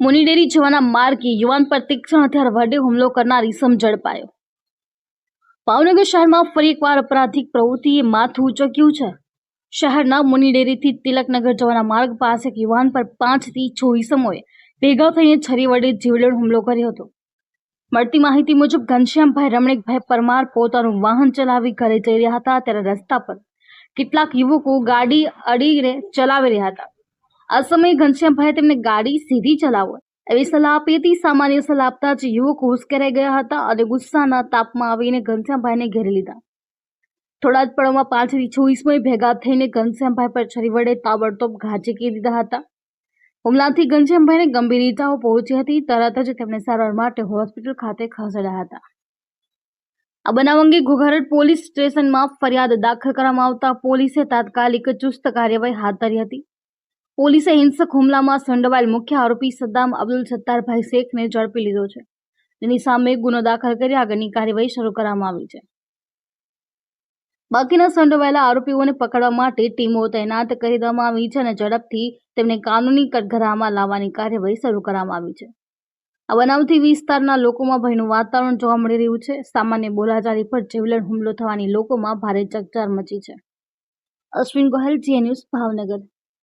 મુનિડેરી જવાના માર્ગે યુવાન પર તીક્ષ્ણ હથિયાર વડે હુમલો કરનાર ઇસમ ઝડપાયો. ભાવનગર શહેરમાં ફરી એકવાર અપરાધિક પ્રવૃત્તિએ માથું ઉચક્યું છે. શહેરના મુનીડેરીથી તિલકનગર જવાના માર્ગ પાસે એક યુવાન પર પાંચથી છ ઇસમોએ ભેગા થઈને છરી વડે જીવલેણ હુમલો કર્યો હતો. મળતી માહિતી મુજબ, ઘનશ્યામભાઈ રમણીકભાઈ પરમાર પોતાનું વાહન ચલાવી ઘરે જઈ રહ્યા હતા, ત્યારે રસ્તા પર કેટલાક યુવકો ગાડી અડીને ચલાવી રહ્યા હતા. આ સમયે ઘનશ્યામભાઈ તેમને ગાડી સીધી ચલાવો. એવી સલાહ આપી હતી. સામાન્ય સલાહ આપતા જ યુવક ઉશ્કેરાઈ ગયા હતા અને ગુસ્સાના તાપમાં આવીને ઘનશ્યામભાઈને ઘેરી લીધા. થોડા જ પળોમાં પાંચથી ચોવીસમય ભેગા થઈને ઘનશ્યામભાઈ પર છરી વડે તાબડતોબ ઘાચી કરી દીધા હતા. હુમલાથી ઘનશ્યામભાઈને ગંભીર ઇજાઓ પહોંચી હતી. તરત જ તેમને સારવાર માટે હોસ્પિટલ ખાતે ખસેડાયા હતા. આ બનાવ અંગે ઘોઘારડ પોલીસ સ્ટેશનમાં ફરિયાદ દાખલ કરવામાં આવતા પોલીસે તાત્કાલિક ચુસ્ત કાર્યવાહી હાથ ધરી હતી. પોલીસે હિંસક હુમલામાં સંડોવાયેલ મુખ્ય આરોપી સદ્દામ અબ્દુલ સત્તારભાઈ શેખને ઝડપી લીધો છે. જેની સામે ગુનો દાખલ કરી આગળની કાર્યવાહી શરૂ કરવામાં આવી છે. બાકીના સંડોવાયેલા આરોપીઓને પકડવા માટે ટીમો તૈનાત કરી દેવામાં આવી છે અને ઝડપથી તેમને કાનૂની કટઘરામાં લાવવાની કાર્યવાહી શરૂ કરવામાં આવી છે. આ બનાવથી વિસ્તારના લોકોમાં ભયનું વાતાવરણ જોવા મળી રહ્યું છે. સામાન્ય બોલાચાલી પર જીવલેણ હુમલો થવાની લોકોમાં ભારે ચકચાર મચી છે. અશ્વિન ગોહેલ જીએ ન્યૂઝ ભાવનગર.